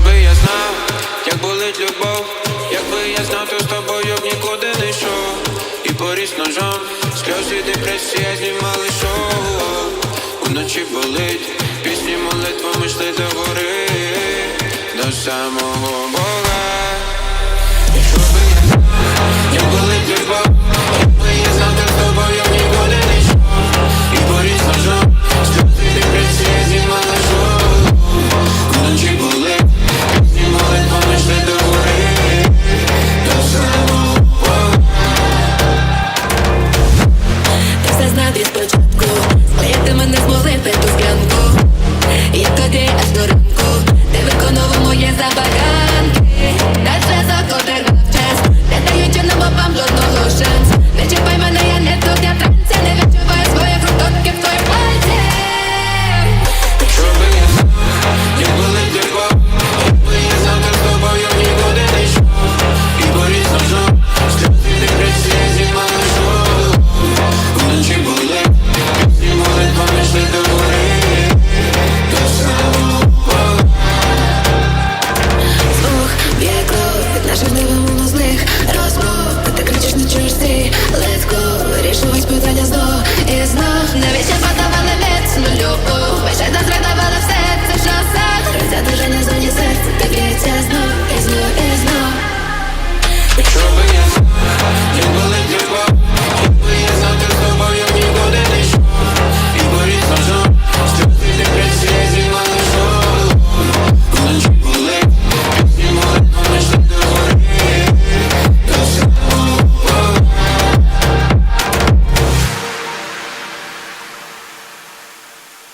би я знав, як болить любов, якби я знав, то з тобою б нікуди не йшов. І поріс ножом, сльози, депресія знімали шоу. Уночі болить, пісні молитвами йшли до гори, до самого Бога.